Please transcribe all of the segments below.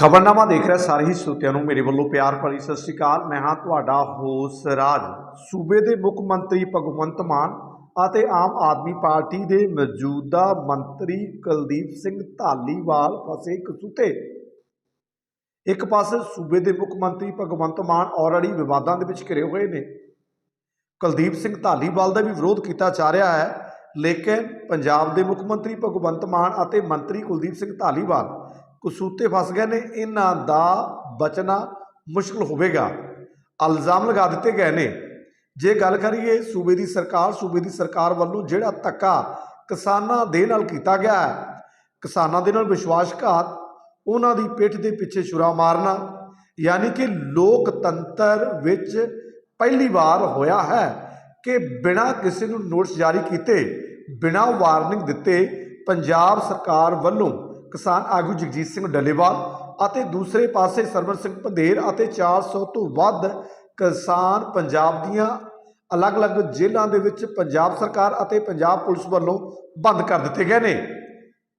ਖਬਰਨਾਮਾ ਦੇਖ ਰਿਹਾ ਸਾਰੇ ਹੀ ਸਰੋਤਿਆਂ ਨੂੰ। ਮੇਰੇ ਵੱਲੋਂ ਪਿਆਰ ਭਰੀ ਸਤਿ ਸ਼੍ਰੀ ਅਕਾਲ। ਮੈਂ ਹਾਂ ਤੁਹਾਡਾ ਹੋਸ ਰਾਜ। ਸੂਬੇ ਦੇ ਮੁੱਖ ਮੰਤਰੀ ਭਗਵੰਤ ਮਾਨ ਅਤੇ ਆਮ ਆਦਮੀ ਪਾਰਟੀ ਦੇ ਮੌਜੂਦਾ ਮੰਤਰੀ ਕੁਲਦੀਪ ਸਿੰਘ ਧਾਲੀਵਾਲ ਫਸੇ ਕਸੂਤੇ ਇੱਕ ਪਾਸੇ ਸੂਬੇ ਦੇ ਮੁੱਖ ਮੰਤਰੀ ਭਗਵੰਤ ਮਾਨ ਆਲਰੇਡੀ ਵਿਵਾਦਾਂ ਦੇ ਵਿੱਚ ਘਿਰੇ ਹੋਏ ਨੇ। ਕੁਲਦੀਪ ਸਿੰਘ ਧਾਲੀਵਾਲ ਦਾ ਵੀ ਵਿਰੋਧ ਕੀਤਾ ਜਾ ਰਿਹਾ ਹੈ, ਲੇਕਿਨ ਪੰਜਾਬ ਦੇ ਮੁੱਖ ਮੰਤਰੀ ਭਗਵੰਤ ਮਾਨ ਅਤੇ ਮੰਤਰੀ ਕੁਲਦੀਪ ਸਿੰਘ ਧਾਲੀਵਾਲ ਕਸੂਤੇ ਫਸ ਗਏ ਨੇ, ਇਹਨਾਂ ਦਾ ਬਚਣਾ ਮੁਸ਼ਕਲ ਹੋਵੇਗਾ। ਇਲਜ਼ਾਮ ਲਗਾ ਦਿੱਤੇ ਗਏ ਨੇ। ਜੇ ਗੱਲ ਕਰੀਏ ਸੂਬੇ ਦੀ ਸਰਕਾਰ, ਸੂਬੇ ਦੀ ਸਰਕਾਰ ਵੱਲੋਂ ਜਿਹੜਾ ਧੱਕਾ ਕਿਸਾਨਾਂ ਦੇ ਨਾਲ ਕੀਤਾ ਗਿਆ ਹੈ, ਕਿਸਾਨਾਂ ਦੇ ਨਾਲ ਵਿਸ਼ਵਾਸਘਾਤ, ਉਹਨਾਂ ਦੀ ਪਿੱਠ ਦੇ ਪਿੱਛੇ ਛੁਰਾ ਮਾਰਨਾ, ਯਾਨੀ ਕਿ ਲੋਕਤੰਤਰ ਵਿੱਚ ਪਹਿਲੀ ਵਾਰ ਹੋਇਆ ਹੈ ਕਿ ਬਿਨਾਂ ਕਿਸੇ ਨੂੰ ਨੋਟਿਸ ਜਾਰੀ ਕੀਤੇ, ਬਿਨਾਂ ਵਾਰਨਿੰਗ ਦਿੱਤੇ, ਪੰਜਾਬ ਸਰਕਾਰ ਵੱਲੋਂ ਕਿਸਾਨ ਆਗੂ ਜਗਜੀਤ ਸਿੰਘ ਡੱਲੇਵਾਲ ਅਤੇ ਦੂਸਰੇ ਪਾਸੇ ਸਰਵਨ ਸਿੰਘ ਪੰਧੇਰ ਅਤੇ 400 ਤੋਂ ਵੱਧ ਕਿਸਾਨ ਪੰਜਾਬ ਦੀਆਂ ਅਲੱਗ-ਅਲੱਗ ਜੇਲ੍ਹਾਂ ਦੇ ਵਿੱਚ ਪੰਜਾਬ ਸਰਕਾਰ ਅਤੇ ਪੰਜਾਬ ਪੁਲਿਸ ਵੱਲੋਂ ਬੰਦ ਕਰ ਦਿੱਤੇ ਗਏ ਨੇ।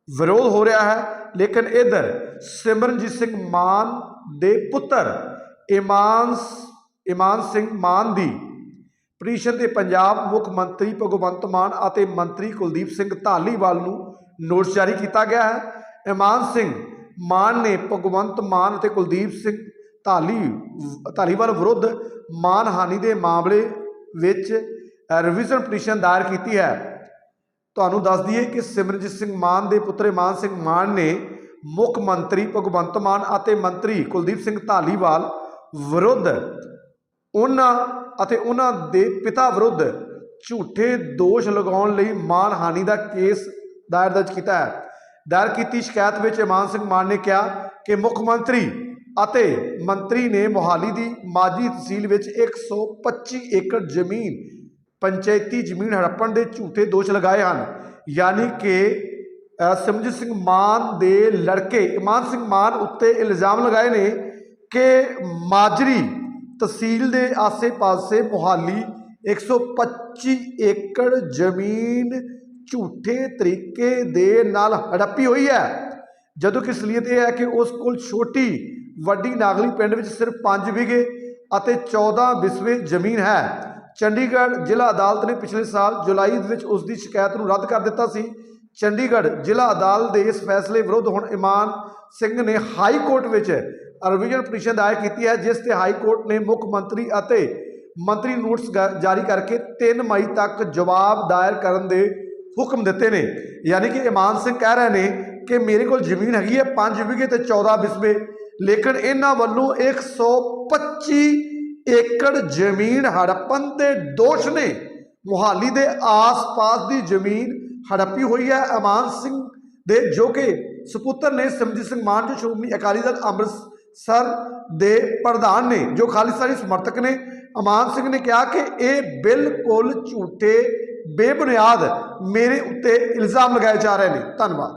ਵਿਰੋਧ ਹੋ ਰਿਹਾ ਹੈ, ਲੇਕਿਨ ਇਧਰ ਸਿਮਰਨਜੀਤ ਸਿੰਘ ਮਾਨ ਦੇ ਪੁੱਤਰ ਇਮਾਨ ਇਮਾਨ ਸਿੰਘ ਮਾਨ ਦੀ ਪਟੀਸ਼ਨ ਤੇ ਪੰਜਾਬ ਮੁੱਖ ਮੰਤਰੀ ਭਗਵੰਤ ਮਾਨ ਅਤੇ ਮੰਤਰੀ ਕੁਲਦੀਪ ਸਿੰਘ ਧਾਲੀਵਾਲ ਨੂੰ ਨੋਟਿਸ ਜਾਰੀ ਕੀਤਾ ਗਿਆ ਹੈ। ਇਮਾਨ ਸਿੰਘ ਮਾਨ ਨੇ ਭਗਵੰਤ ਮਾਨ ਅਤੇ ਕੁਲਦੀਪ ਸਿੰਘ ਧਾਲੀ, ਧਾਲੀਵਾਲ ਵਿਰੁੱਧ ਮਾਨਹਾਨੀ ਦੇ ਮਾਮਲੇ ਵਿੱਚ ਰਿਵੀਜ਼ਨ ਪਟੀਸ਼ਨ ਦਾਇਰ ਕੀਤੀ ਹੈ। ਤੁਹਾਨੂੰ ਦੱਸ ਦਈਏ ਕਿ ਸਿਮਰਨਜੀਤ ਸਿੰਘ ਮਾਨ ਦੇ ਪੁੱਤਰ ਇਮਾਨ ਸਿੰਘ ਮਾਨ ਨੇ ਮੁੱਖ ਮੰਤਰੀ ਭਗਵੰਤ ਮਾਨ ਅਤੇ ਮੰਤਰੀ ਕੁਲਦੀਪ ਸਿੰਘ ਧਾਲੀਵਾਲ ਵਿਰੁੱਧ ਉਹਨਾਂ ਅਤੇ ਉਹਨਾਂ ਦੇ ਪਿਤਾ ਵਿਰੁੱਧ ਝੂਠੇ ਦੋਸ਼ ਲਗਾਉਣ ਲਈ ਮਾਨਹਾਨੀ ਦਾ ਕੇਸ ਦਾਇਰ ਦਰਜ ਕੀਤਾ ਹੈ। ਦਾਇਰ ਕੀਤੀ ਸ਼ਿਕਾਇਤ ਵਿੱਚ ਇਮਾਨ ਸਿੰਘ ਮਾਨ ਨੇ ਕਿਹਾ ਕਿ ਮੁੱਖ ਮੰਤਰੀ ਅਤੇ ਮੰਤਰੀ ਨੇ ਮੋਹਾਲੀ ਦੀ ਮਾਜੀ ਤਹਿਸੀਲ ਵਿੱਚ 125 ਏਕੜ ਜ਼ਮੀਨ, ਪੰਚਾਇਤੀ ਜ਼ਮੀਨ ਹੜੱਪਣ ਦੇ ਝੂਠੇ ਦੋਸ਼ ਲਗਾਏ ਹਨ। ਯਾਨੀ ਕਿ ਸਿਮਰਜੀਤ ਸਿੰਘ ਮਾਨ ਦੇ ਲੜਕੇ ਇਮਾਨ ਸਿੰਘ ਮਾਨ ਉੱਤੇ ਇਲਜ਼ਾਮ ਲਗਾਏ ਨੇ ਕਿ ਮਾਜਰੀ ਤਹਿਸੀਲ ਦੇ ਆਸੇ-ਪਾਸੇ ਮੁਹਾਲੀ 125 ਏਕੜ ਜ਼ਮੀਨ ਝੂਠੇ ਤਰੀਕੇ ਦੇ ਨਾਲ ਹੜੱਪੀ ਹੋਈ ਹੈ। ਜਦੋਂ ਕਿ ਅਸਲੀਅਤ ਇਹ ਹੈ ਕਿ ਉਸ ਕੋਲ ਛੋਟੀ ਵੱਡੀ ਨਾਗਲੀ ਪਿੰਡ ਵਿੱਚ ਸਿਰਫ 5 ਵਿਗੇ ਅਤੇ 14 ਬਿਸਵੇ ਜ਼ਮੀਨ ਹੈ। ਚੰਡੀਗੜ੍ਹ ਜ਼ਿਲ੍ਹਾ ਅਦਾਲਤ ਨੇ ਪਿਛਲੇ ਸਾਲ ਜੁਲਾਈ ਵਿੱਚ ਉਸ ਦੀ ਸ਼ਿਕਾਇਤ ਨੂੰ ਰੱਦ ਕਰ ਦਿੱਤਾ ਸੀ। ਚੰਡੀਗੜ੍ਹ ਜ਼ਿਲ੍ਹਾ ਅਦਾਲਤ ਦੇ ਇਸ ਫੈਸਲੇ ਵਿਰੁੱਧ ਹੁਣ ਇਮਾਨ ਸਿੰਘ ਨੇ ਹਾਈ ਕੋਰਟ ਵਿੱਚ ਰਿਵੀਜ਼ਨ ਪਟੀਸ਼ਨ ਦਾਇਰ ਕੀਤੀ ਹੈ, ਜਿਸ ਤੇ ਹਾਈ ਕੋਰਟ ਨੇ ਮੁੱਖ ਮੰਤਰੀ ਅਤੇ ਮੰਤਰੀ ਨੋਟਿਸ ਗਾ- ਜਾਰੀ ਕਰਕੇ 3 ਮਈ ਤੱਕ ਜਵਾਬ ਦਾਇਰ ਕਰਨ ਦੇ ਹੁਕਮ ਦਿੱਤੇ ਨੇ। ਯਾਨੀ ਕਿ ਇਮਾਨ ਸਿੰਘ ਕਹਿ ਰਹੇ ਨੇ ਕਿ ਮੇਰੇ ਕੋਲ ਜ਼ਮੀਨ ਹੈਗੀ ਹੈ 5 ਵਿਗੇ ਤੇ 14 ਬਿਸਵੇ। ਲੇਕਿਨ ਇਹਨਾਂ ਵੱਲੋਂ 125 ਏਕੜ ਜ਼ਮੀਨ ਹੜੱਪਣ ਦੇ ਦੋਸ਼ ਨੇ। ਮੁਹਾਲੀ ਦੇ ਆਸ-ਪਾਸ ਦੀ ਜ਼ਮੀਨ ਹੜੱਪੀ ਹੋਈ ਹੈ ਅਮਾਨ ਸਿੰਘ ਦੇ, ਜੋ ਕਿ ਸੁਪੁੱਤਰ ਨੇ ਸਿਮਰਜੀਤ ਸਿੰਘ ਮਾਨ ਜੋ ਸ਼੍ਰੋਮਣੀ ਅਕਾਲੀ ਦਲ ਅੰਮ੍ਰਿਤਸਰ ਦੇ ਪ੍ਰਧਾਨ ਨੇ, ਜੋ ਖਾਲਿਸਤਾਨੀ ਸਮਰਥਕ ਨੇ। ਅਮਾਨ ਸਿੰਘ ਨੇ ਕਿਹਾ ਕਿ ਇਹ ਬਿਲਕੁਲ ਝੂਠੇ ਬੇਬੁਨਿਆਦ ਮੇਰੇ ਉੱਤੇ ਇਲਜ਼ਾਮ ਲਗਾਏ ਜਾ ਰਹੇ ਨੇ। ਧੰਨਵਾਦ।